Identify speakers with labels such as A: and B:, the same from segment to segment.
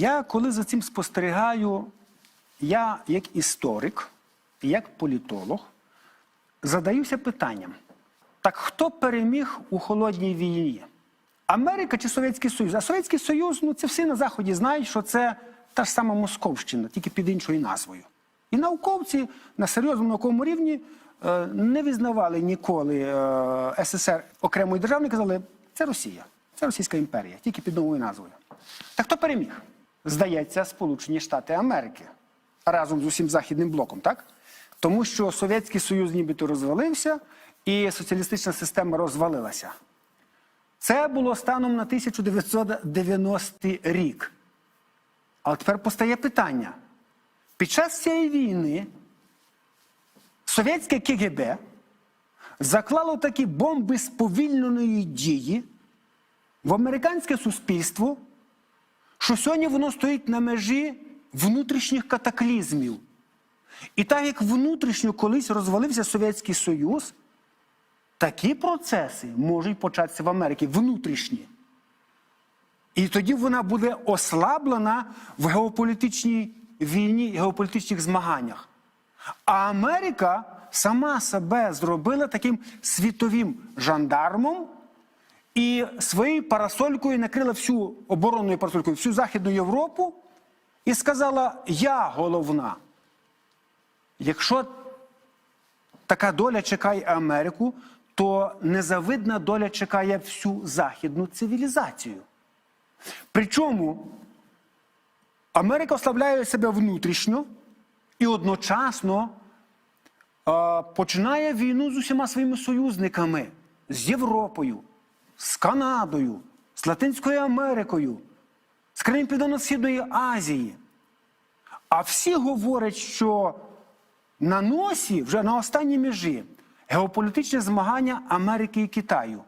A: Я коли за цим спостерігаю, я як історик, як політолог, задаюся питанням: так хто переміг у холодній війні? Америка чи Совєтський Союз? А Совєтський Союз, ну це всі на Заході знають, що це та ж сама Московщина, тільки під іншою назвою. І науковці на серйозному науковому рівні е, не визнавали ніколи е, СССР окремою державою, казали, це Росія, це Російська імперія, тільки під новою назвою. Так хто переміг? Здається, Сполучені Штати Америки разом з усім західним блоком, так? Тому що Совєтський Союз нібито розвалився, і соціалістична система розвалилася. Це було станом на 1990 рік. А от тепер постає питання. Під час цієї війни совєтське КГБ заклало такі бомби сповільненої дії в американське суспільство, що сьогодні воно стоїть на межі внутрішніх катаклізмів. І так як внутрішньо колись розвалився Совєтський Союз, такі процеси можуть початися в Америці внутрішні. І тоді вона буде ослаблена в геополітичній війні геополітичних змаганнях. А Америка сама себе зробила таким світовим жандармом і своєю парасолькою накрила всю оборонною парасолькою, всю Західну Європу і сказала: Я головна. Якщо така доля чекає Америку, то незавидна доля чекає всю західну цивілізацію. Причому Америка ослабляє себе внутрішньо і одночасно починає війну з усіма своїми союзниками з Європою, з Канадою, з Латинською Америкою, з країн Південно-Східної Азії. А всі говорять, що на носі, вже на останній межі, геополітичне змагання Америки і Китаю.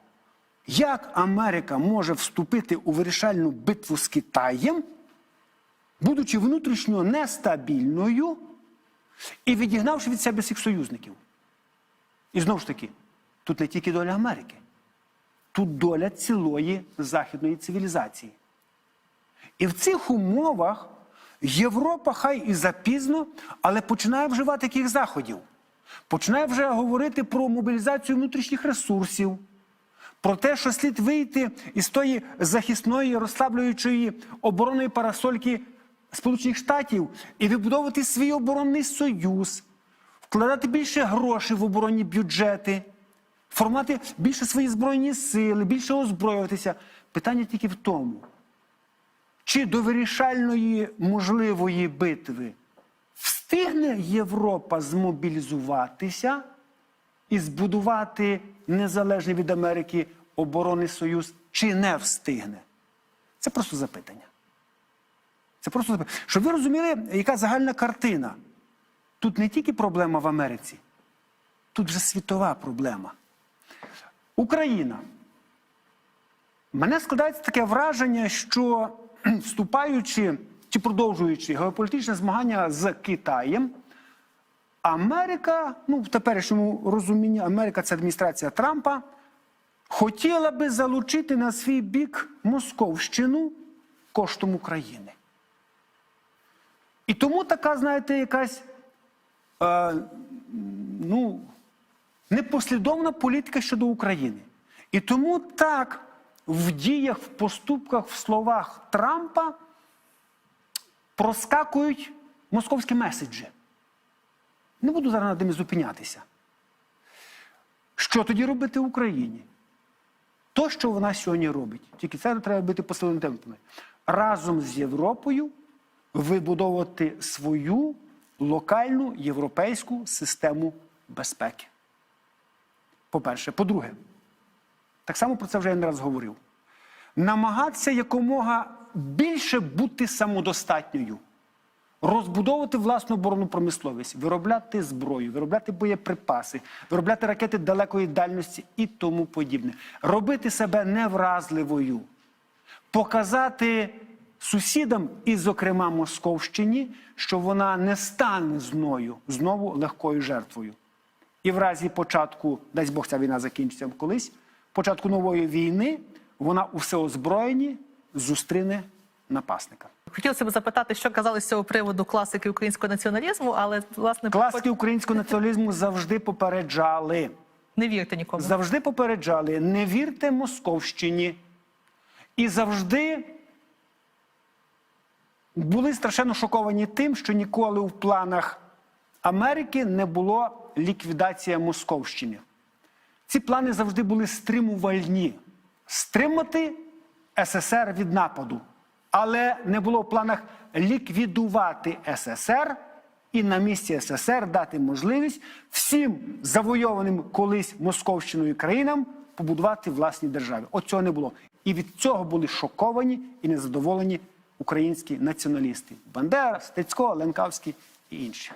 A: Як Америка може вступити у вирішальну битву з Китаєм, будучи внутрішньо нестабільною і відігнавши від себе всіх союзників? І знову ж таки, тут не тільки доля Америки, тут доля цілої західної цивілізації. І в цих умовах Європа хай і запізно, але починає вживати таких заходів. Починає вже говорити про мобілізацію внутрішніх ресурсів, про те, що слід вийти із тої захисної, розслаблюючої оборонної парасольки Сполучених Штатів і вибудовувати свій оборонний союз, вкладати більше грошей в оборонні бюджети, формувати більше свої збройні сили, більше озброюватися. Питання тільки в тому, чи до вирішальної можливої битви встигне Європа змобілізуватися і збудувати незалежний від Америки оборонний союз, чи не встигне? Це просто запитання. Це просто запитання. Щоб ви розуміли, яка загальна картина. Тут не тільки проблема в Америці, тут вже світова проблема. Україна. Мене складається таке враження, що вступаючи чи продовжуючи геополітичне змагання з Китаєм, Америка, ну в теперішньому розумінні, Америка це адміністрація Трампа, хотіла би залучити на свій бік Московщину коштом України. І тому така, знаєте, якась е, ну, непослідовна політика щодо України. І тому так в діях, в поступках, в словах Трампа проскакують московські меседжі. Не буду зараз над ними зупинятися. Що тоді робити Україні? То, що вона сьогодні робить, тільки це треба робити посиленими темпами. Разом з Європою вибудовувати свою локальну європейську систему безпеки. По-перше, по-друге, так само про це вже я не раз говорив. Намагатися якомога більше бути самодостатньою, розбудовувати власну оборонну промисловість, виробляти зброю, виробляти боєприпаси, виробляти ракети далекої дальності і тому подібне. Робити себе невразливою, показати сусідам, і, зокрема, Московщині, що вона не стане зною знову легкою жертвою. І в разі початку, дасть Бог ця війна закінчиться колись, початку нової війни вона у всеозброєнні зустріне напасника.
B: Хотілося б запитати, що казали з цього приводу класики українського націоналізму, але власне
A: Класики українського націоналізму завжди попереджали.
B: не вірте нікому.
A: Завжди попереджали, не вірте Московщині. І завжди були страшенно шоковані тим, що ніколи в планах Америки не було ліквідація Московщини. Ці плани завжди були стримувальні стримати СССР від нападу. Але не було в планах ліквідувати СССР і на місці СССР дати можливість всім завойованим колись Московщиною країнам побудувати власні держави. От цього не було. І від цього були шоковані і незадоволені українські націоналісти: Бандера, Стецько, Ленкавський і інші.